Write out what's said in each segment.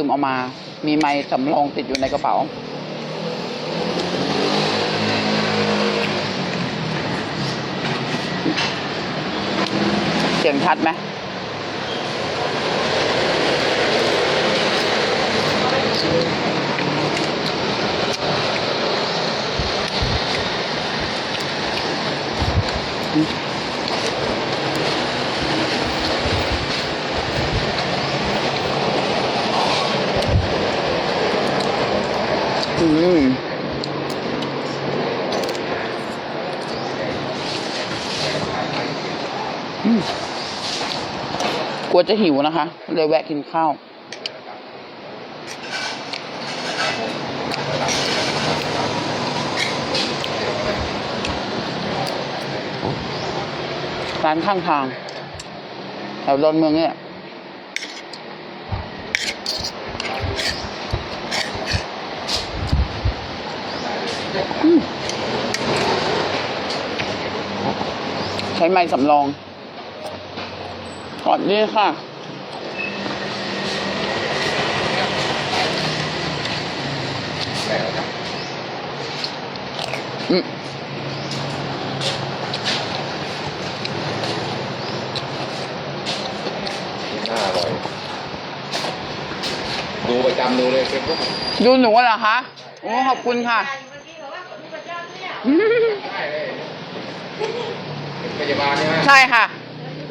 ม้ก็ลืมเอามา มีไม้สำรองติดอยู่ในกระเป๋า เสียงชัดไหม ลัวจะหิวนะคะ เลยแวะกินข้าวร้านข้างทางแถวดอนเมืองเนี่ยใช้ไม้สำรอง นี่ค่ะ อืมน่าอร่อย ดูประจำดูเลยเฟซบุ๊กดูหนูเหรอคะโอ้ขอบคุณค่ะเมื่เนี่ยได้เลยเป็นพยาบาลใช่ไหมใช่ค่ะ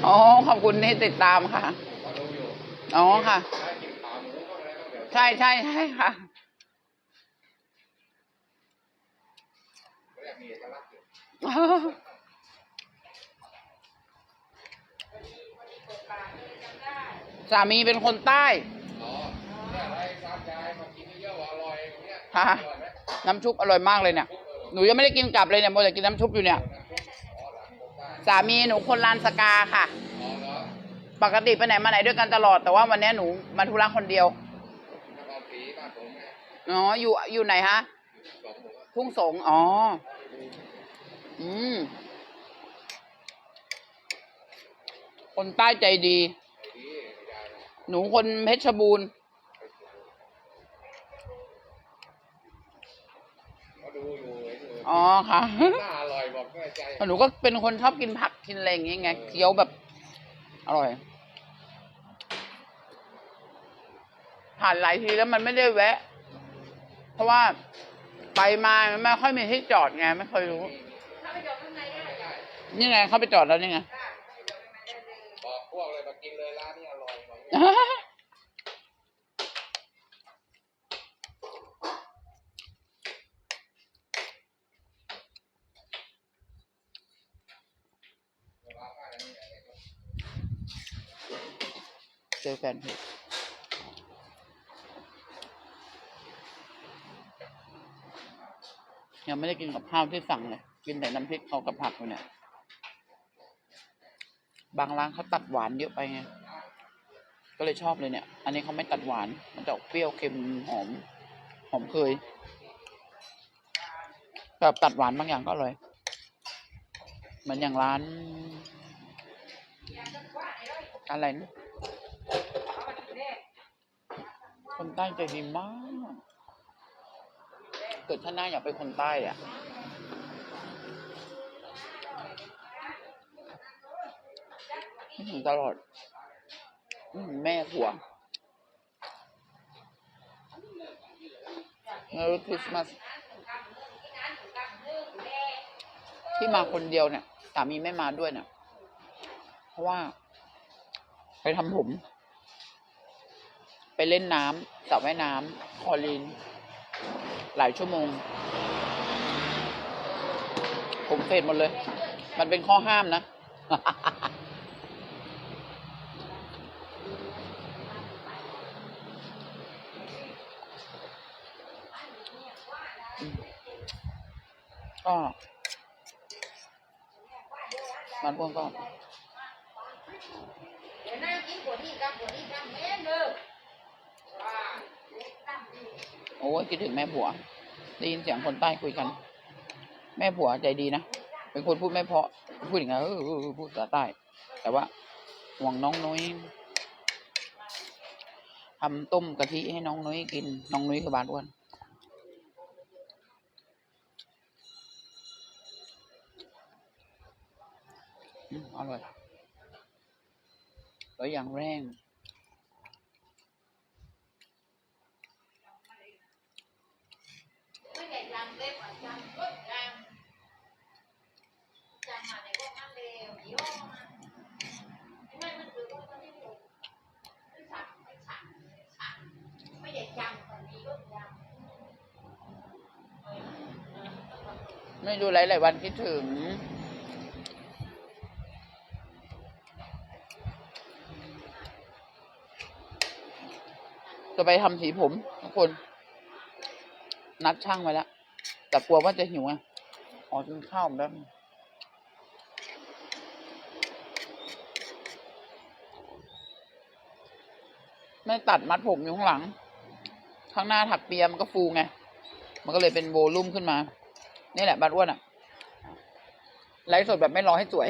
อ๋อ ขอบคุณที่ติดตามค่ะก็รู้อยู่อ๋อค่ะถ้ากินขาหมูก็อะไรต้องแบบใช่ใช่ใช่ค่ะแรกมีเอกลักษณ์อยู่สามีเป็นคนใต้อ๋อเนี่ยอะไรตามใจมากินเยอะๆอร่อยตรงเนี้ยค่ะอร่อยไหมน้ำชุบอร่อยมากเลยเนี่ย หนูยังไม่ได้กินกลับเลยเนี่ยโมแต่กินน้ำชุบอยู่เนี่ย สามีหนูคนลานสกาค่ะอ๋อเหรอปกติไปไหนมาไหนด้วยกันตลอด แต่ว่าวันนี้หนูมาธุระคนเดียวนครศรีบ้านผมเนี่ยอ๋ออยู่อยู่ไหนฮะสองหมู่ทุ่งสงอ๋อ อืม คนใต้ใจดีไอ้ดีไม่ได้นะหนูคนเพชรบูรณ์ก็ดูอยู่เห็น อยู่อ๋อค่ะน่าอร่อยบอกแม่ใจหนูก็เป็นคนชอบกินผักกินอะไรอย่างเงี้ยไงเคี้ยวแบบ อร่อย ผ่านหลายทีแล้วมันไม่ได้แวะ เพราะว่าไปมามันไม่ค่อยมีที่จอดไงไม่เคยรู้ถ้าไปจอดข้างในได้จ้ะนี่ไงเขาไปจอดแล้วนี่ไงบอกพวกเลยมากินเลยร้านนี้อร่อยบอก เจอแฟนยังไม่ได้กินกับข้าวที่สั่งเลยกินแต่น้ำพริกเขากับผักอยู่เนี่ย บางร้านเขาตัดหวานเยอะไปไง ก็เลยชอบเลยเนี่ย อันนี้เขาไม่ตัดหวาน มันจะออกเปรี้ยวเค็มหอม หอมเคยแบบตัดหวานบางอย่างก็อร่อยเหมือนอย่างร้าน อะไรนะ คนใต้ใจดีมาก เกิดท่านหน้าอยากเป็นคนใต้อะถึงตลอดแม่ผัวเมื่อคริสต์มาสที่มาคนเดียวเนี่ยสามีไม่มาด้วยเนี่ยเพราะว่า ไปทำผม ไปเล่นน้ำสระว่ายน้ำคอลีนหลายชั่วโมง ผมเฟดหมดเลย มันเป็นข้อห้ามนะ ก็มันพวกก็เดี๋ยวนั่งกินปวดนี่กับปวดนี่กับแม่เด้อว่า โอ้ยคิดถึงแม่ผัว ได้ยินเสียงคนใต้คุยกัน แม่ผัวใจดีนะ เป็นคนพูดไม่เพาะ พูดอย่างไงเออพูดภาษาใต้ แต่ว่าห่วงน้องนุ้ยทำต้มกะทิให้น้องนุ้ยกิน น้องนุ้ยคือบานอ้วนอืมอร่อยแล้วอย่างแรง ไม่ได้จำเล็บอะจำก็จำจำมาในพวกนั้นเร็วเดี๋ยวมาไม่มันคือว่ามันไม่ถูกไม่สั่งไม่สั่งไม่สั่งไม่ได้จำคนนี้ก็จำ ไม่ ดูหลายๆวันคิดถึง จะไปทำสีผมทุกคน นัดช่างไว้แล้ว แต่กลัวว่าจะหิวไงอ๋อกินข้าวแบบไม่ตัดมัดผมอยู่ข้างหลัง ข้างหน้าถักเปียมันก็ฟูไง มันก็เลยเป็นโวลุ่มขึ้นมา นี่แหละบานอ้วนอะไลฟ์สดแบบไม่รอให้สวย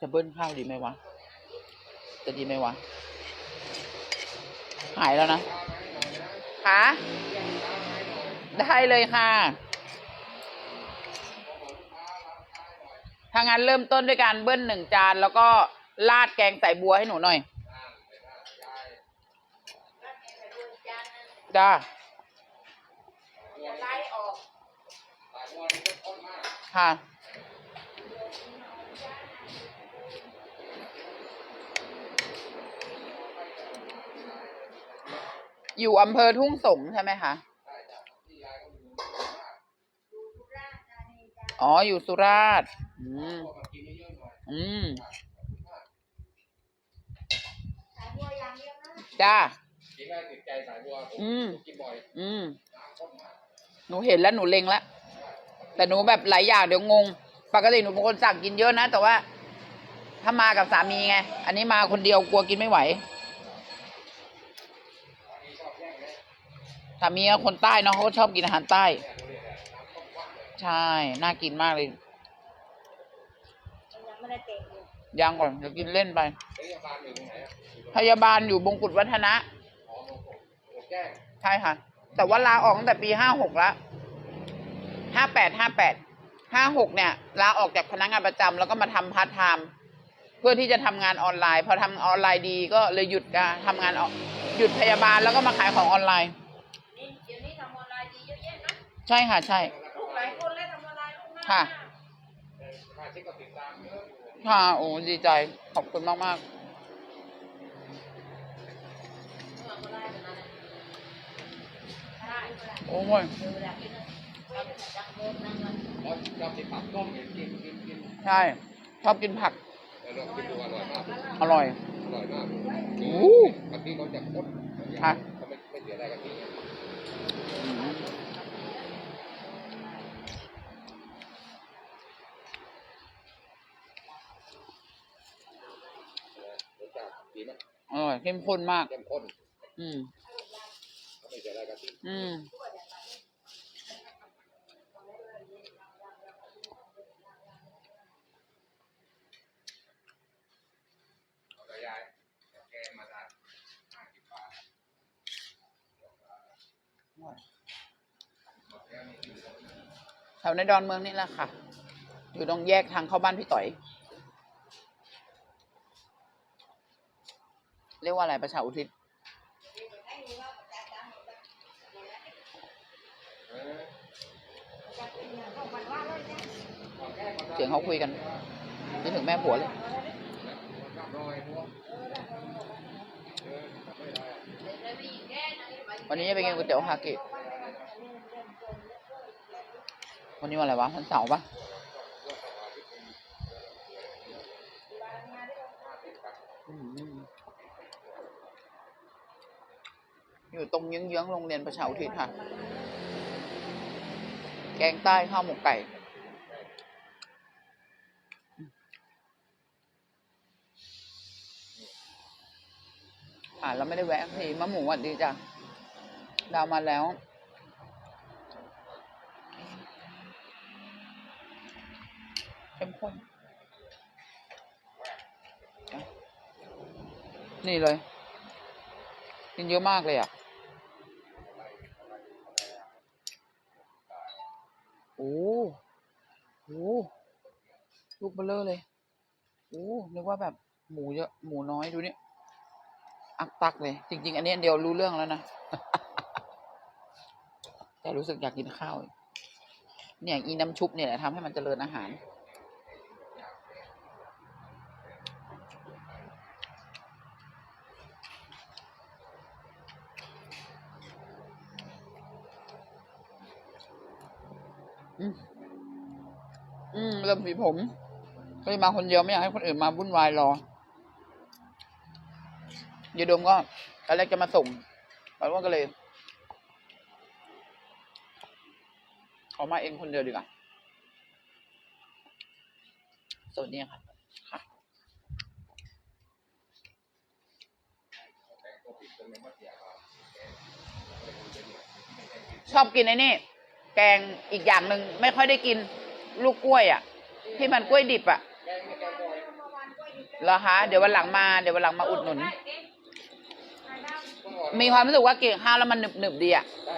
จะเบิ้ลข้าวดีไหมวะ จะดีไหมวะ หายแล้วนะ คะได้เลยค่ะ ถ้างั้นเริ่มต้นด้วยการเบิ้ลหนึ่งจาน แล้วก็ราดแกงใส่บัวให้หนูหน่อยจ้าจะไล่ออกสายบัวนี่ก็ข้นมากค่ะ อยู่อำเภอทุ่งสงใช่ไหมคะ อ๋อ อยู่สุราษฎร์ อืม อืม จ้า อืม อืม หนูเห็นแล้วหนูเล็งแล้ว แต่หนูแบบหลายอย่างเดี๋ยวงง ปกติหนูเป็นคนสั่งกินเยอะนะ แต่ว่า ถ้ามากับสามีไง อันนี้มาคนเดียวกลัวกินไม่ไหว นี่ชอบแย่งเลย สามีคนใต้เนาะเขาก็ชอบกินอาหารใต้ ใช่ น่ากินมากเลย ยังไม่ได้เตะอยู่ยังก่อนเดี๋ยวกินเล่นไปเฮ้ยบ้านอยู่ไหนพยาบาลอยู่บงกุฎวัฒนะ ใช่ค่ะ แต่ว่าลาออกตั้งแต่ปีห้าหกล้วห้าแปดห้าแปดห้าหกเนี่ยลาออกจากพนักงานประจำแล้วก็มาทำพาร์ทไทม์เพื่อที่จะทำงานออนไลน์ พอทำออนไลน์ดีก็เลยหยุดการทำงานออกหยุดพยาบาลแล้วก็มาขายของออนไลน์ ใช่ค่ะ ใช่ลูกหลายคนเลยทำออนไลน์ลูกหน้าค่ะเออสมาชิกก็ติดตามเยอะอยู่ค่ะ โอ้ดีใจ ขอบคุณมากมากทำออนไลน์แบบนั้นได้ๆโอ้ยเดี๋ยวเวลากินนะไม่ได้จังเดิมนั่งมันเพราะชอบกินผักต้มเนี่ยกินกินกินใช่ ชอบกินผักแต่ลองกินดูอร่อยมาก อร่อย อร่อยมากอู้ผักที่เขามันจะข้นค่ะเขาไม่ไม่เสียอะไรกันที อืม รสชาติดีไหม อ ร่อยเข้มข้นมาก เข้มข้นอืมเขาไม่เสียอะไรกันทีอืมเอาแต่ยายแกงมาทานห้าสิบบาทแถวในดอนเมืองนี่แหละค่ะ อยู่ตรงแยกทางเข้าบ้านพี่ต่อย เรียกว่าอะไรประชาอุทิศเสียงเขาคุยกันนึกถึงแม่ผัวเลยวันนี้จะไปกินก๋วยเตี๋ยวฮากะวันนี้วันอะไรวะวันเสาร์ปะอืมอยู่ ตรงเยื้องๆโรงเรียนประชาอุทิศค่ะ แกงใต้ข้าวหมกไก่ผ่านแล้วไม่ได้แวะทีมะหมูหวัดดีจ้ะ ดาวมาแล้ว เข้มข้น นี่เลย กินเยอะมากเลยอะ โอ้ โหลูกเบลเลอร์เลยโอ้นึกว่าแบบหมูเยอะหมูน้อยดูนี่อักตักเลย จริง ๆ อันนี้เดียวรู้เรื่องแล้วนะ แต่รู้สึกอยากกินข้าว เนี่ยอีน้ำชุบเนี่ยแหละทำให้มันเจริญอาหาร อืม อืมเริ่มสีผมก็เลยมาคนเดียวไม่อยากให้คนอื่นมาวุ่นวายรอยายดมก็ตอนแรกจะมาส่งแล้วก็เลยขอมาเองคนเดียวดีกว่าส่วนนี้ค่ะค่ะแกงก็ผิดเนียครับชอบกินไอ้นี่ แกงอีกอย่างหนึ่งไม่ค่อยได้กิน ลูกกล้วยอะ ที่มันกล้วยดิบอะแกงนี่แกงบ่อยเหรอคะเดี๋ยววันหลังมาเดี๋ยววันหลังมาอุดหนุนเมื่อก่อนมีความรู้สึกว่ากินข้าวแล้วมันหนึบหนึบๆดีอะได้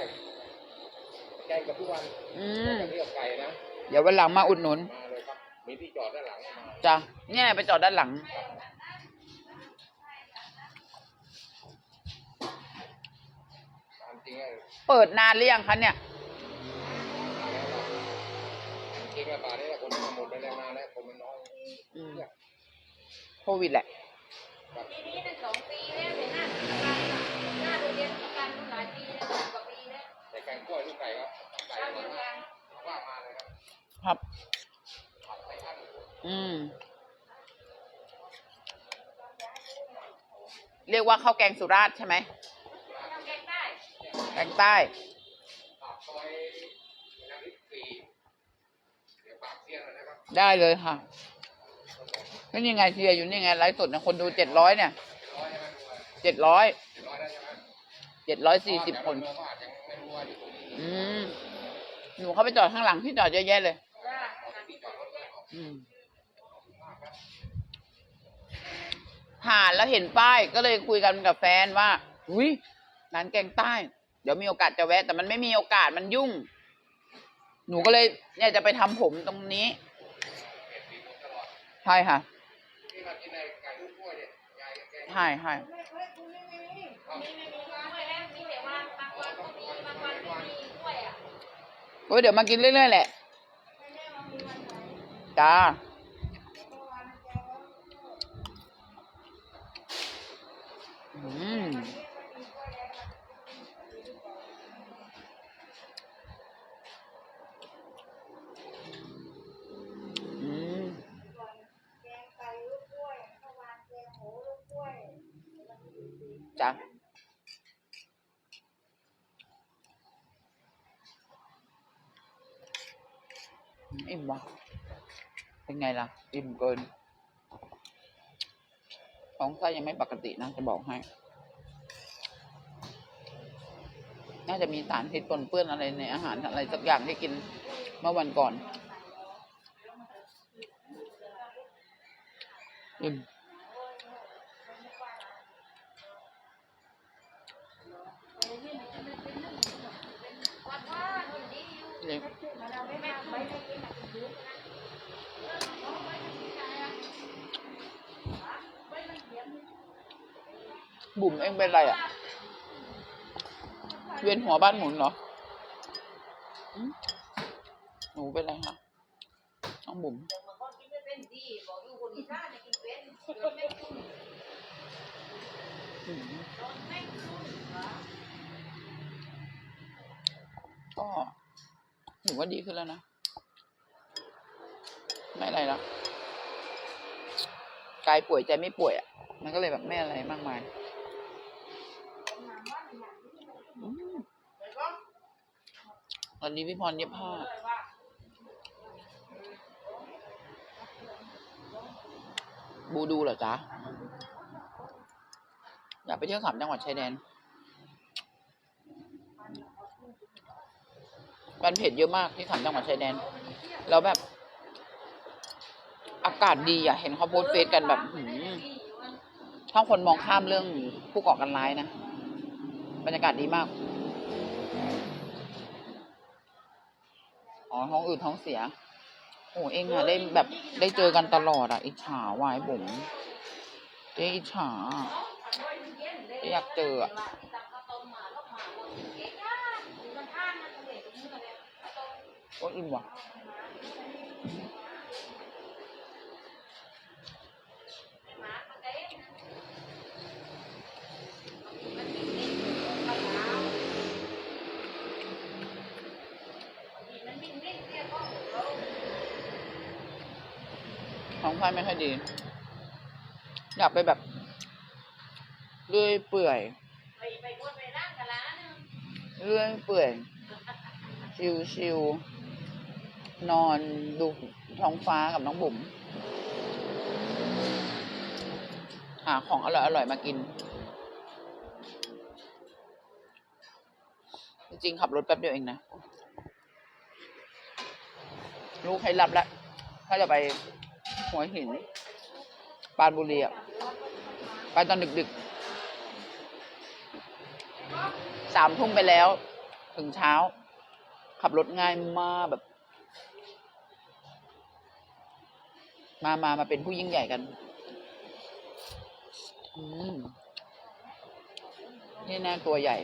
แกงกับทุกวันอืมแกงกับไก่นะเดี๋ยววันหลังมาอุดหนุนมาเลยครับมีที่จอดด้านหลังมาจ้ะเนี่ยไปจอดด้านหลังตามจริงอะเปิดนานหรือยังคะเนี่ย จริงๆอะป่านนี้คนมาหมดไปแล้วนานแล้วคนมันน้อยอืมโควิดแหละปีนี้เป็นสองปีแล้วเป็นหน้าทำงานหน้าโรงเรียนทำงานมาหลายปีแล้วสิบกว่าปีแล้วแต่แกงกล้วยลูกไก่ครับไก่เจ้ามาเดียวกันว่ามาเลยครับครับผัดไก่ท่านอืม เรียกว่าข้าวแกงสุราษฎร์ใช่ไหมทำแกงใต้แกงใต้ ได้เลยค่ะก็ยังไงเชียร์อยู่นี่ไงไลฟ์สดเนี่ยคนดูเจ็ดร้อยเนี่ยร้อยใช่ไหมดูว่าเจ็ดร้อยร้อยได้ใช่ไหมเจ็ดร้อยสี่สิบคนเมืองก็อาจจะไม่รู้ว่าอยู่ตรงนี้อืมหนูเข้าไปจอดข้างหลังที่จอดเยอะแยะเลยจ้าที่จอดรถเนี่ยอืมผ่านแล้วเห็นป้ายก็เลยคุยกันกับแฟนว่า อุ้ยร้านแกงใต้ เดี๋ยวมีโอกาสจะแวะ แต่มันไม่มีโอกาสมันยุ่ง หนูก็เลยเนี่ยจะไปทำผมตรงนี้ ใช่ค่ะใช่ใช่โอ้ยเดี๋ยวมากินเรื่อยๆแหละ จ้าอืม จ๊ะอิ่มวะเป็นไงล่ะ อิ่มเกินของไส้ยังไม่ปกตินะ จะบอกให้ น่าจะมีสารพิษปนเปื้อนอะไรในอาหารอะไรสักอย่างที่กินเมื่อวันก่อน อิ่ม นี่บุ๋มเองเป็นไรอะ เวียนหัวบ้านหมุนเหรอหนูเป็นไรคะน้องบุ๋มเป็นดีบอกอยู่คนอีสานเนี่ยกินเป็นเดี๋ยวไม่คุ้น อืม ตอนไม่คุ้นเหรอ ก็ หนูว่าดีขึ้นแล้วนะ ไม่อะไรแล้วกายป่วยใจไม่ป่วยอะ มันก็เลยแบบไม่อะไรมากมายวันนี้พี่พรเย็บผ้าเลยว่าบูดูเหรอจ๊ะ อยากไปเที่ยวสามจังหวัดชายแดน แฟนเพจเยอะมากที่สามจังหวัดชายแดน แล้วแบบ อากาศดีอะ เห็นเขาโพสเฟซกันแบบหืมถ้าคนมองข้ามเรื่องผู้ก่อการร้ายนะ บรรยากาศดีมาก อ๋อ ท้องอืดท้องเสีย โอ้เองอะได้แบบได้เจอกันตลอดอะอิจฉาวายบุ๋มเจ๊อิจฉาอยากเจออะ อ้อิ่มว่ะท้องไส้ไม่ค่อยดี อยากไปแบบเลื่อยเปื่อยไปไปกวนไปร่างกันละนึงเลื่อยเปื่อย ชิวชิว นอนดูท้องฟ้ากับน้องบุ๋มหาของอร่อยอร่อยมากิน จริงขับรถแป๊บเดียวเองนะ ลูกให้รับแล้ว ถ้าจะไปหัวหิน ปานบุรีอะไปตอนดึกๆสามทุ่มไปแล้ว ถึงเช้า ขับรถง่ายมากแบบ มามามาเป็นผู้ยิ่งใหญ่กัน อืม นี่น่ตัวใหญ่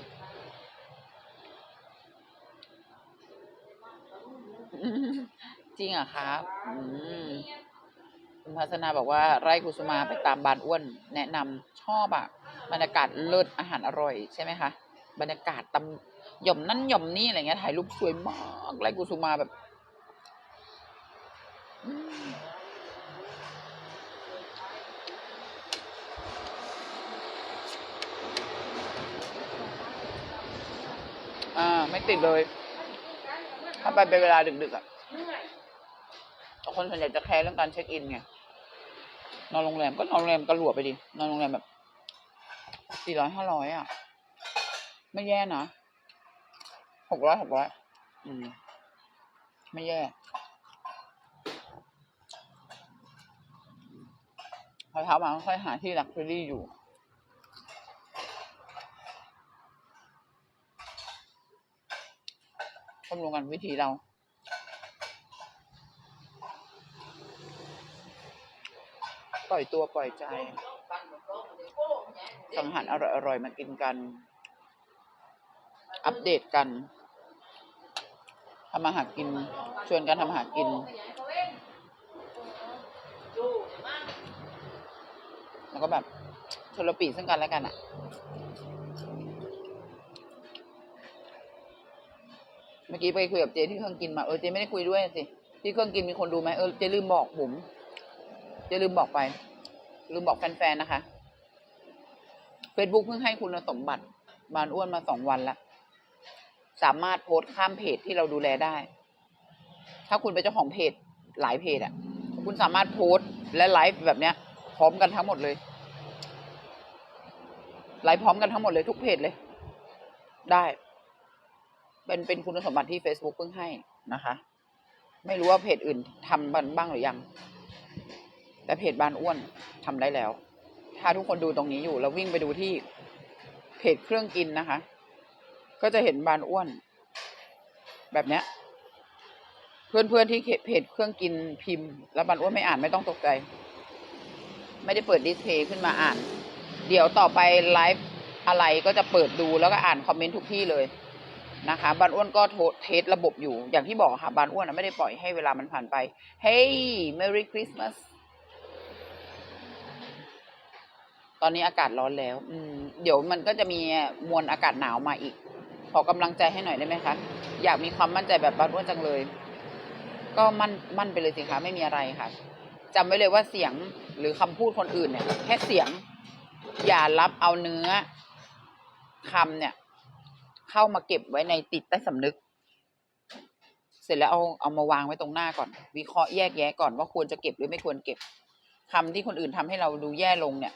จริงเหรอะครับ อืมคุณพัฒนาบอกว่า ไร่กุสุมาไปตามบานอ้วน แนะนำชอบอะบรรยากาศเลิศอาหารอร่อยใช่ไหมคะ บรรยากาศตำหย่อมนั่นหย่อมนี่อะไรเงี้ยถ่ายรูปสวยมากไร่กุสุมาแบบอืมอ่า ไม่ติดเลย ถ้าไปเป็นเวลาดึกๆอะเหนื่อยแต่คนส่วนใหญ่จะแคร์เรื่องการเช็คอินไงนอนโรงแรมก็นอนโรงแรมกระหลวไปดินอนโรงแรมแบบสี่ร้อยห้าร้อยอะ ไม่แย่นะหกร้อยหกร้อยอืม ไม่แย่พอเช้ามาค่อยหาที่ลักชัวรี่อยู่ ต้มรวมกันวิธีเรา ปล่อยตัวปล่อยใจ สั่งอาหารอร่อยๆมากินกัน อัปเดตกันทำอาหารกิน ชวนกันทำอาหารกิน แล้วก็แบบชลปีซึ่งกันและกันอะ เมื่อกี้ไปคุยกับเจที่เครื่องกินมาเออเจไม่ได้คุยด้วยสิที่เครื่องกินมีคนดูไหมเออเจลืมบอกผมเจลืมบอกไป ลืมบอกแฟนๆนะคะ Facebook เพิ่งให้คุณสมบัติบานอ้วนมาสองวันละสามารถโพสต์ข้ามเพจที่เราดูแลได้ ถ้าคุณเป็นเจ้าของเพจหลายเพจอะคุณสามารถโพสต์และไลฟ์แบบเนี้ย พร้อมกันทั้งหมดเลยไลฟ์พร้อมกันทั้งหมดเลยทุกเพจเลย ได้ เป็นเป็นคุณสมบัติที่ Facebook เพิ่งให้นะคะ ไม่รู้ว่าเพจอื่นทำบ้างบ้างหรือยัง แต่เพจบ้านอ้วนทำได้แล้ว ถ้าทุกคนดูตรงนี้อยู่ แล้ววิ่งไปดูที่เพจเครื่องกินนะคะ ก็จะเห็นบานอ้วน แบบเนี้ย เพื่อนๆที่เพจเครื่องกินพิมพ์ แล้วบานอ้วนไม่อ่านไม่ต้องตกใจ ไม่ได้เปิดดิสเพย์ขึ้นมาอ่าน เดี๋ยวต่อไปไลฟ์อะไรก็จะเปิดดูแล้วก็อ่านคอมเมนต์ทุกที่เลย นะคะบานอ้วนก็เทสระบบอยู่ อย่างที่บอกค่ะบานอ้วนไม่ได้ปล่อยให้เวลามันผ่านไป เฮ้ย Merry Christmas ตอนนี้อากาศร้อนแล้ว อืม เดี๋ยวมันก็จะมีมวลอากาศหนาวมาอีก ขอกำลังใจให้หน่อยได้ไหมคะ อยากมีความมั่นใจแบบบานอ้วนจังเลย ก็มั่นมั่นไปเลยสิคะไม่มีอะไรค่ะจำไว้เลยว่าเสียงหรือคำพูดคนอื่นเนี่ย แค่เสียง อย่ารับเอาเนื้อคำเนี่ย เข้ามาเก็บไว้ในติดใต้สำนึก เสร็จแล้วเอาเอามาวางไว้ตรงหน้าก่อน วิเคราะห์แยกแยะก่อนว่าควรจะเก็บหรือไม่ควรเก็บคำที่คนอื่นทำให้เราดูแย่ลงเนี่ย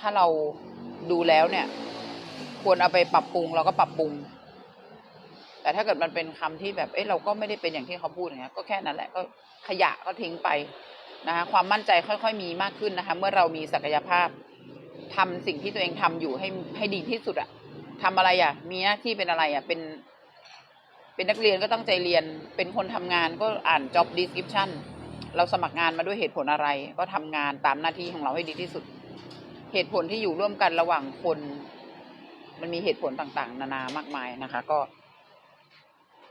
ถ้าเราดูแล้วเนี่ย ควรเอาไปปรับปรุงเราก็ปรับปรุง แต่ถ้าเกิดมันเป็นคำที่แบบเอ้ยเราก็ไม่ได้เป็นอย่างที่เขาพูดอย่างเงี้ยก็แค่นั้นแหละก็ขยะก็ทิ้งไปนะคะความมั่นใจค่อยๆมีมากขึ้นนะคะ เมื่อเรามีศักยภาพทำสิ่งที่ตัวเองทำอยู่ให้ให้ดีที่สุดอะ ทำอะไรอะ มีหน้าที่เป็นอะไรอะ เป็น เป็นนักเรียนก็ตั้งใจเรียน เป็นคนทำงานก็อ่าน job description เราสมัครงานมาด้วยเหตุผลอะไร ก็ทำงานตามหน้าที่ของเราให้ดีที่สุด เหตุผลที่อยู่ร่วมกันระหว่างคน มันมีเหตุผลต่างๆ นานามากมายนะคะ ก็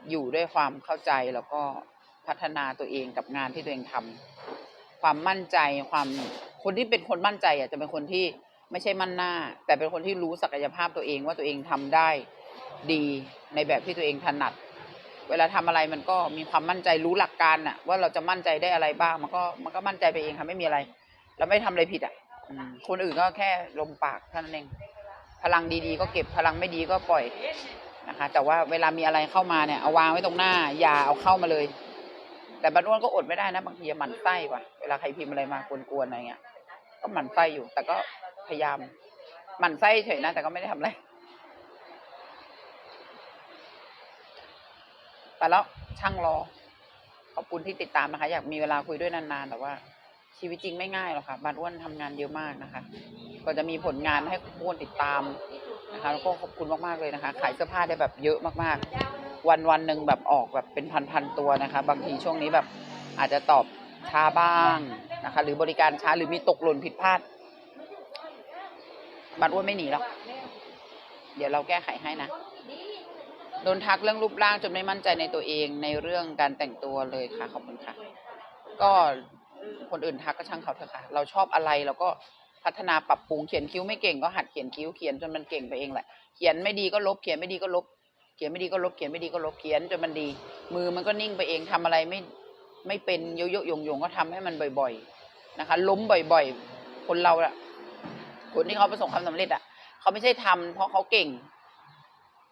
อยู่ด้วยความเข้าใจแล้วก็พัฒนาตัวเองกับงานที่ตัวเองทำความมั่นใจความคนที่เป็นคนมั่นใจอะจะเป็นคนที่ ไม่ใช่มั่นหน้า แต่เป็นคนที่รู้ศักยภาพตัวเองว่าตัวเองทำได้ดีในแบบที่ตัวเองถนัด เวลาทำอะไรมันก็มีความมั่นใจรู้หลักการน่ะว่าเราจะมั่นใจได้อะไรบ้าง มันก็มันก็มั่นใจไปเองค่ะไม่มีอะไร เราไม่ทำอะไรผิดอะคนอื่นก็แค่ลมปากเท่านั้นเอง พลังดีๆ ก็เก็บพลังไม่ดีก็ปล่อยนะคะ แต่ว่าเวลามีอะไรเข้ามาเนี่ยเอาวางไว้ตรงหน้า อย่าเอาเข้ามาเลย แต่บันอ้วนก็อดไม่ได้นะบางทีมันไส้ว่ะเวลาใครพิมพ์อะไรมากวนๆอะไรเงี้ยก็หมันไส้อยู่ แต่ก็ พยายามหมั่นไส้เฉยนะแต่ก็ไม่ได้ทำอะไรไปแล้วช่างรอ ขอบคุณที่ติดตามนะคะ อยากมีเวลาคุยด้วยนานๆ แต่ว่า ชีวิตจริงไม่ง่ายหรอกค่ะบานอ้วนทำงานเยอะมากนะคะ ก็จะมีผลงานให้ทุกคนติดตามนะคะ แล้วก็ขอบคุณมากๆเลยนะคะ ขายเสื้อผ้าได้แบบเยอะมากๆ วันวันหนึ่งแบบออกแบบเป็นพันๆตัวนะคะ บางทีช่วงนี้แบบอาจจะตอบช้าบ้างนะคะ หรือบริการช้าหรือมีตกหล่นผิดพลาด บานอ้วนไม่หนีหรอก เดี๋ยวเราแก้ไขให้นะ โดนทักเรื่องรูปร่างจนไม่มั่นใจในตัวเองในเรื่องการแต่งตัวเลยค่ะ ขอบคุณค่ะ ก็คนอื่นทักก็ช่างเขาเถอะค่ะ เราชอบอะไรเราก็พัฒนาปรับปรุงเขียนคิ้วไม่เก่งก็หัดเขียนคิ้วเขียนจนมันเก่งไปเองแหละ เขียนไม่ดีก็ลบเขียนไม่ดีก็ลบ เขียนไม่ดีก็ลบเขียนไม่ดีก็ลบเขียนจนมันดี มือมันก็นิ่งไปเองทำอะไรไม่ไม่เป็นโยโย่ยงยงๆก็ทำให้มันบ่อย ๆ นะคะ ล้มบ่อย ๆ คนเราอะ คนที่เขาประสบความสำเร็จอะเขาไม่ใช่ทำเพราะเขาเก่ง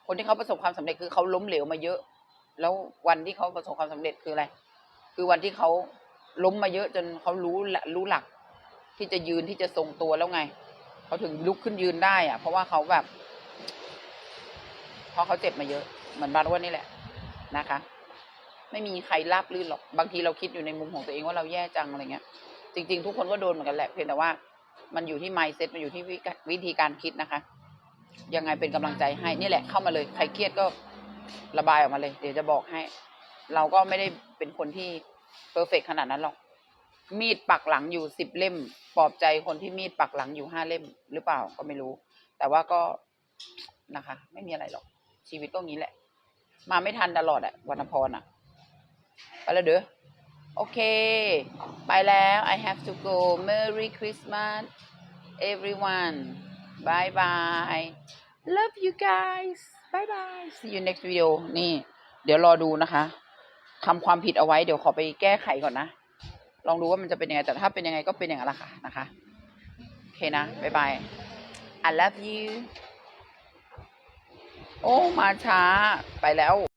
คนที่เขาประสบความสำเร็จคือเขาล้มเหลวมาเยอะ แล้ววันที่เขาประสบความสำเร็จคืออะไร คือวันที่เขาล้มมาเยอะจนเขารู้รู้หลัก ที่จะยืนที่จะทรงตัวแล้วไงเขาถึงลุกขึ้นยืนได้อะ เพราะว่าเขาแบบเพราะเขาเจ็บมาเยอะเหมือนบาร์วนนี่แหละนะคะ ไม่มีใครราบลื่นหรอกบางทีเราคิดอยู่ในมุมของตัวเองว่าเราแย่จังอะไรเงี้ยจริง ๆ ทุกคนก็โดนเหมือนกันแหละเพียงแต่ว่า มันอยู่ที่ mindset มันอยู่ที่วิธีการคิดนะคะ ยังไงเป็นกำลังใจให้นี่แหละเข้ามาเลย ใครเครียดก็ระบายออกมาเลย เดี๋ยวจะบอกให้ เราก็ไม่ได้เป็นคนที่เพอร์เฟกขนาดนั้นหรอก มีดปักหลังอยู่สิบเล่มปลอบใจคนที่มีดปักหลังอยู่ห้าเล่มหรือเปล่าก็ไม่รู้ แต่ว่าก็นะคะ ไม่มีอะไรหรอก ชีวิตก็งี้แหละ มาไม่ทันตลอดอะวรรณพรอะไปแล้วเด้อ โอเค ไปแล้ว I have to go Merry Christmas everyone bye bye love you guys bye bye see you next video นี่ เดี๋ยวรอดูนะคะทำความผิดเอาไว้ เดี๋ยวขอไปแก้ไขก่อนนะ ลองดูว่ามันจะเป็นยังไง แต่ถ้าเป็นยังไงก็เป็นอย่างนั้นแหละค่ะนะคะ โอเคนะบ๊ายบาย I love you โอ้ มาช้า ไปแล้ว